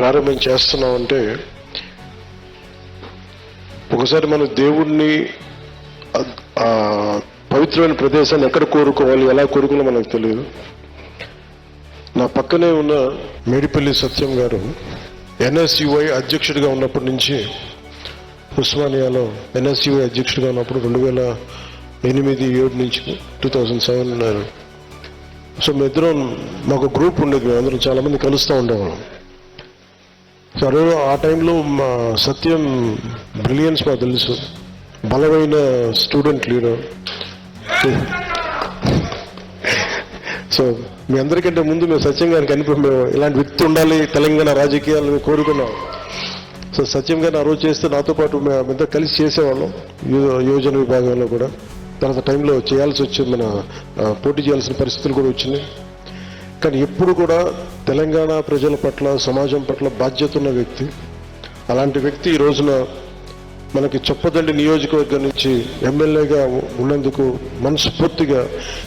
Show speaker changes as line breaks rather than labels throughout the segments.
ప్రారంభం చేస్తున్నామంటే ఒకసారి మన దేవుణ్ణి పవిత్రమైన ప్రదేశాన్ని ఎక్కడ కోరుకోవాలి ఎలా కోరుకున్నా మనకు తెలియదు. నా పక్కనే ఉన్న మేడిపల్లి సత్యం గారు ఎన్ఎస్యుఐ అధ్యక్షుడిగా ఉన్నప్పటి నుంచి ఉస్మానియాలో ఎన్ఎస్యుఐ అధ్యక్షుడిగా ఉన్నప్పుడు రెండు వేల ఎనిమిది ఏడు నుంచి టూ థౌజండ్ సెవెన్ ఉన్నారు. సో మీ ఇద్దరం మాకు గ్రూప్ ఉండేది మేము అందరం చాలామంది కలుస్తూ ఉండేవాళ్ళం. సరే ఆ టైంలో మా సత్యం బ్రిలియన్స్ మాకు తెలుసు. బలమైన స్టూడెంట్ లీడర్. సో మీ అందరికంటే ముందు మేము సత్యం గారికి అనిపి మేము ఇలాంటి వ్యక్తి ఉండాలి తెలంగాణ రాజకీయాలు మేము కోరుకున్నాం. సో సత్యం గారిని ఆ రోజు చేస్తే నాతో పాటు మేమంతా కలిసి చేసేవాళ్ళం యోజన యువజన విభాగంలో కూడా. తర్వాత టైంలో చేయాల్సి వచ్చింది మన పోటీ చేయాల్సిన పరిస్థితులు కూడా వచ్చినాయి. కానీ ఎప్పుడు కూడా తెలంగాణ ప్రజల పట్ల సమాజం పట్ల బాధ్యత ఉన్న వ్యక్తి. అలాంటి వ్యక్తి ఈ రోజున మనకి చొప్పదండి నియోజకవర్గం నుంచి ఎమ్మెల్యేగా ఉన్నందుకు మనస్ఫూర్తిగా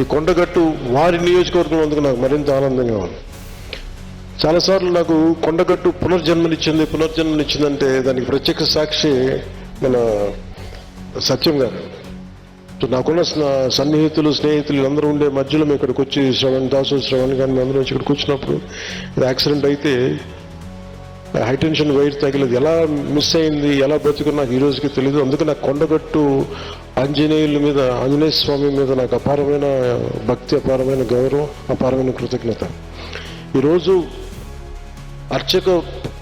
ఈ కొండగట్టు వారి నియోజకవర్గం అందుకు నాకు మరింత ఆనందంగా ఉంది. చాలాసార్లు నాకు కొండగట్టు పునర్జన్మనిచ్చింది పునర్జన్మనిచ్చిందంటే దానికి ప్రత్యక్ష సాక్షి మన సత్యం గారు. నాకున్న సన్నిహితులు స్నేహితులు అందరూ ఉండే మధ్యలో మేము ఇక్కడికి వచ్చి శ్రవణ్ దాసు శ్రవణ్ కానీ అందరూ అందరం వచ్చి ఇక్కడికి వచ్చినప్పుడు ఇది యాక్సిడెంట్ అయితే హైటెన్షన్ వైర్ తగిలేదు. ఎలా మిస్ అయింది ఎలా బతుకుని నాకు ఈ రోజుకి తెలియదు అందుకే నాకు కొండగట్టు ఆంజనేయుల మీద ఆంజనేయ స్వామి మీద నాకు అపారమైన భక్తి అపారమైన గౌరవం అపారమైన కృతజ్ఞత. ఈరోజు అర్చక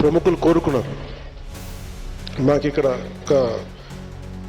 ప్రముఖులు కోరుకున్నారు. మాకు ఇక్కడ ఒక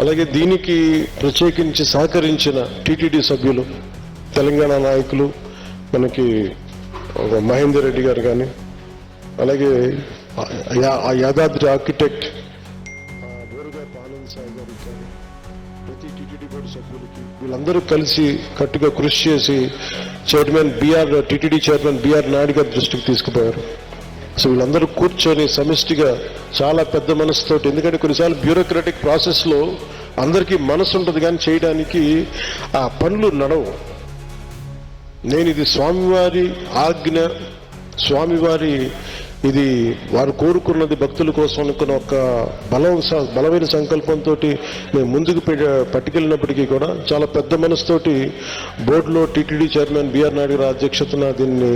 అలాగే దీనికి ప్రత్యేకించి సహకరించిన టీటీడీ సభ్యులు తెలంగాణ నాయకులు మనకి మహేందర్ రెడ్డి గారు కానీ అలాగే ఆ యాదాద్రి ఆర్కిటెక్ట్ బోరుగారి ఆనంద్ సాయి గారు కానీ ప్రతి టీటీడీ బోర్డు సభ్యులకి వీళ్ళందరూ కలిసి కట్టుగా కృషి చేసి chairman BR TTD chairman BR Naidu గారి దృష్టికి తీసుకుపోయారు. సో వీళ్ళందరూ కూర్చొని సమిష్టిగా చాలా పెద్ద మనసుతో ఎందుకంటే కొన్నిసార్లు బ్యూరోక్రాటిక్ ప్రాసెస్లో అందరికీ మనసు ఉంటుంది కానీ చేయడానికి ఆ పనులు నడవు. నేను ఇది స్వామివారి ఆజ్ఞ స్వామివారి ఇది వారు కోరుకున్నది భక్తుల కోసం అనుకున్న ఒక బలం స- బలమైన సంకల్పంతో మేము ముందుకు పె- పట్టుకెళ్ళినప్పటికీ కూడా చాలా పెద్ద మనసుతోటి బోర్డులో టీటీడీ చైర్మన్ బిఆర్ నాయుడు గారి అధ్యక్షతన దీన్ని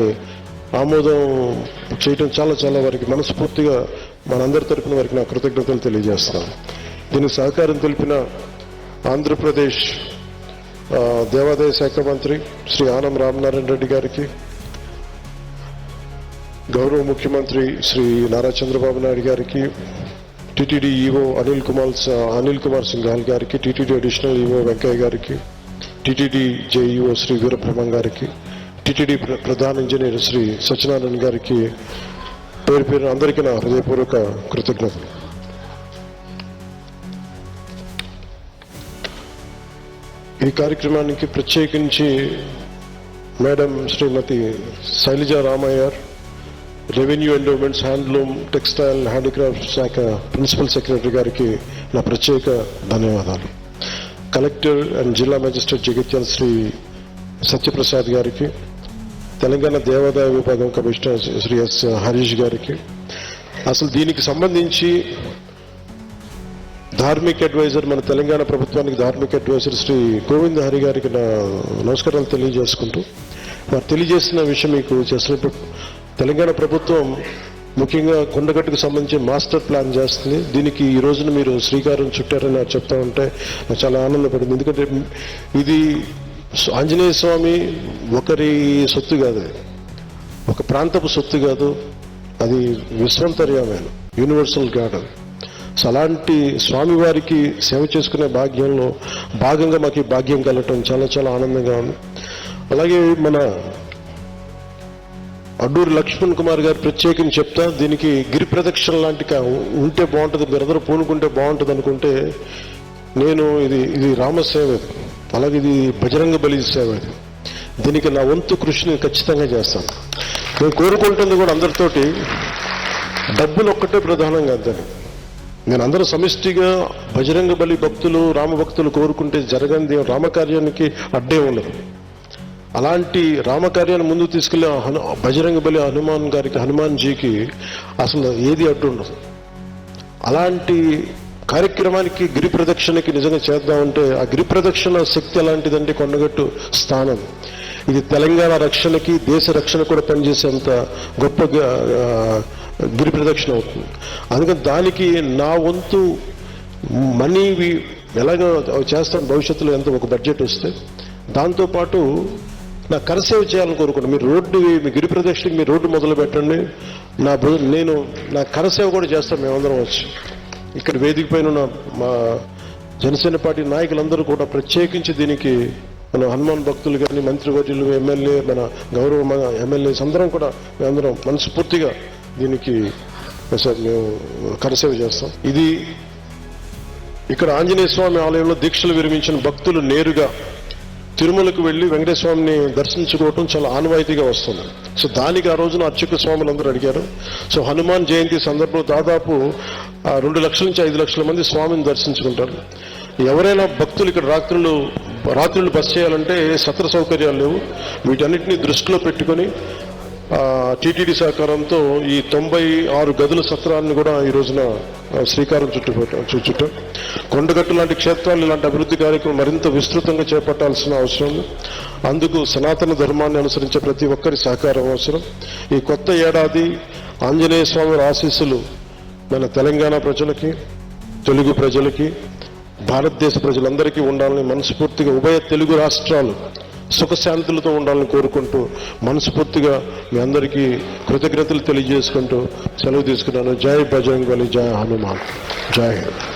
ఆమోదం చేయటం చాలా చాలా వారికి మనస్ఫూర్తిగా మనందరి తరపున వారికి నా కృతజ్ఞతలు తెలియజేస్తాను దీనికి సహకారం తెలిపిన ఆంధ్రప్రదేశ్ దేవాదాయ శాఖ మంత్రి శ్రీ ఆనం రామనారాయణ రెడ్డి గారికి గౌరవ ముఖ్యమంత్రి శ్రీ నారా చంద్రబాబు నాయుడు గారికి టీటీడీ ఈవో అనిల్ కుమార్ అనిల్ కుమార్ సింఘాల్ గారికి టీటీడీ అడిషనల్ ఈవో వెంకయ్య గారికి టీటీడీ జేఈఓ శ్రీ వీరబ్రహ్మం గారికి టిటిడి ప్ర- ప్రధాన ఇంజనీర్ శ్రీ సత్యనారాయణ గారికి పేరు పేరు అందరికీ నా హృదయపూర్వక కృతజ్ఞతలు. ఈ కార్యక్రమానికి ప్రత్యేకించి madam Shrimati Sailaja Ramaiyer revenue endowments handloom textile handicraft శాఖ ప్రిన్సిపల్ సెక్రటరీ గారికి నా ప్రత్యేక ధన్యవాదాలు. కలెక్టర్ అండ్ జిల్లా మేజిస్ట్రేట్ జగిత్యాల శ్రీ సత్యప్రసాద్ గారికి తెలంగాణ దేవాదాయ విభాగం కమిషనర్ శ్రీ ఎస్ హరీష్ గారికి. అసలు దీనికి సంబంధించి ధార్మిక అడ్వైజర్ మన తెలంగాణ ప్రభుత్వానికి ధార్మిక అడ్వైజర్ శ్రీ గోవింద్ హరి గారికి నా నమస్కారాలు తెలియజేసుకుంటూ వారు తెలియజేసిన విషయం మీకు చేసినట్టు తెలంగాణ ప్రభుత్వం ముఖ్యంగా కొండగట్టుకు సంబంధించి మాస్టర్ ప్లాన్ చేస్తుంది. దీనికి ఈ రోజున మీరు శ్రీకారం చుట్టారని నాకు చెప్తా ఉంటే నాకు చాలా ఆనందపడింది. ఎందుకంటే ఇది ఆంజనేయ స్వామి ఒకరి సొత్తు కాదు. ఒక ప్రాంతపు సొత్తు కాదు. అది విశ్వంతర్యమైన యూనివర్సల్ గాడ్ సో అలాంటి స్వామివారికి సేవ చేసుకునే భాగ్యంలో భాగంగా మాకు ఈ భాగ్యం కలగటం చాలా చాలా ఆనందంగా ఉంది. అలాగే మన అడ్డూరి లక్ష్మణ్ కుమార్ గారు ప్రత్యేకం చెప్తా దీనికి గిరి ప్రదక్షిణ లాంటి ఉంటే బాగుంటుంది మీరందరూ పూనుకుంటే బాగుంటుంది అనుకుంటే నేను ఇది ఇది రామసేవ. అలాగే ఇది బజరంగ బలి సేవ ఇది. దీనికి నా వంతు కృషిని ఖచ్చితంగా చేస్తాను. నేను కోరుకుంటుంది కూడా అందరితోటి డబ్బులు ఒక్కటే ప్రధానంగా అంతే నేను అందరూ సమిష్టిగా బజరంగ బలి భక్తులు రామ భక్తులు కోరుకుంటే జరగంది రామకార్యానికి అడ్డే ఉండదు. అలాంటి రామకార్యాన్ని ముందు తీసుకెళ్ళే హను బజరంగ బలి హనుమాన్ గారికి హనుమాన్ జీకి అసలు ఏది అడ్డు ఉండదు. అలాంటి కార్యక్రమానికి గిరి ప్రదక్షిణకి నిజంగా చేద్దామంటే ఆ గిరి ప్రదక్షిణ శక్తి ఎలాంటిదంటే కొండగట్టు స్థానం. ఇది తెలంగాణ రక్షణకి దేశ రక్షణ కూడా పనిచేసేంత గొప్ప గిరి ప్రదక్షిణ అవుతుంది. అందుకని దానికి నా వంతు మనీ ఎలాగో చేస్తాను భవిష్యత్తులో ఎంత ఒక బడ్జెట్ వస్తే దాంతోపాటు నా కరసేవ చేయాలని కోరుకుంటాను మీరు రోడ్డు మీ గిరి ప్రదక్షిణకి మీరు రోడ్డు మొదలు పెట్టండి. నా నేను నా కరసేవ కూడా చేస్తాను మేమందరం వచ్చి. ఇక్కడ వేదిక పైన ఉన్న మా జనసేన పార్టీ నాయకులందరూ కూడా ప్రత్యేకించి దీనికి మన హనుమాన్ భక్తులు కానీ మంత్రివర్యులు ఎమ్మెల్యే మన గౌరవ మన ఎమ్మెల్యేస్ అందరం కూడా మేమందరం మనస్ఫూర్తిగా దీనికి మేము కరసేవ చేస్తాం. ఇది ఇక్కడ ఆంజనేయ స్వామి ఆలయంలో దీక్షలు విరమించిన భక్తులు నేరుగా తిరుమలకు వెళ్ళి వెంకటేశ్వర దర్శించుకోవటం చాలా ఆనవాయితీగా వస్తుంది. సో దానికి ఆ రోజున అర్చక స్వాములు అందరూ అడిగారు. సో హనుమాన్ జయంతి సందర్భంలో దాదాపు రెండు లక్షల నుంచి ఐదు లక్షల మంది స్వామిని దర్శించుకుంటారు. ఎవరైనా భక్తులు ఇక్కడ రాత్రులు రాత్రులు బస్ చేయాలంటే సత్ర సౌకర్యాలు లేవు. వీటన్నిటిని దృష్టిలో పెట్టుకొని టీటీడీ సహకారంతో ఈ తొంభై ఆరు గదుల సత్రాన్ని కూడా ఈ రోజున శ్రీకారం చుట్టుపెట్టాం చుట్టాం. కొండగట్టు లాంటి క్షేత్రాలు ఇలాంటి అభివృద్ధి కార్యక్రమం మరింత విస్తృతంగా చేపట్టాల్సిన అవసరం. అందుకు సనాతన ధర్మాన్ని అనుసరించే ప్రతి ఒక్కరి సహకారం అవసరం. ఈ కొత్త ఏడాది ఆంజనేయ స్వామి ఆశీస్సులు మన తెలంగాణ ప్రజలకి తెలుగు ప్రజలకి భారతదేశ ప్రజలందరికీ ఉండాలని మనస్ఫూర్తిగా ఉభయ తెలుగు రాష్ట్రాలు సుఖశాంతులతో ఉండాలని కోరుకుంటూ మనస్ఫూర్తిగా మీ అందరికీ కృతజ్ఞతలు తెలియజేసుకుంటూ సెలవు తీసుకున్నాను. జై బజరంగ్ బలి జై హనుమాన్. జై హింద్.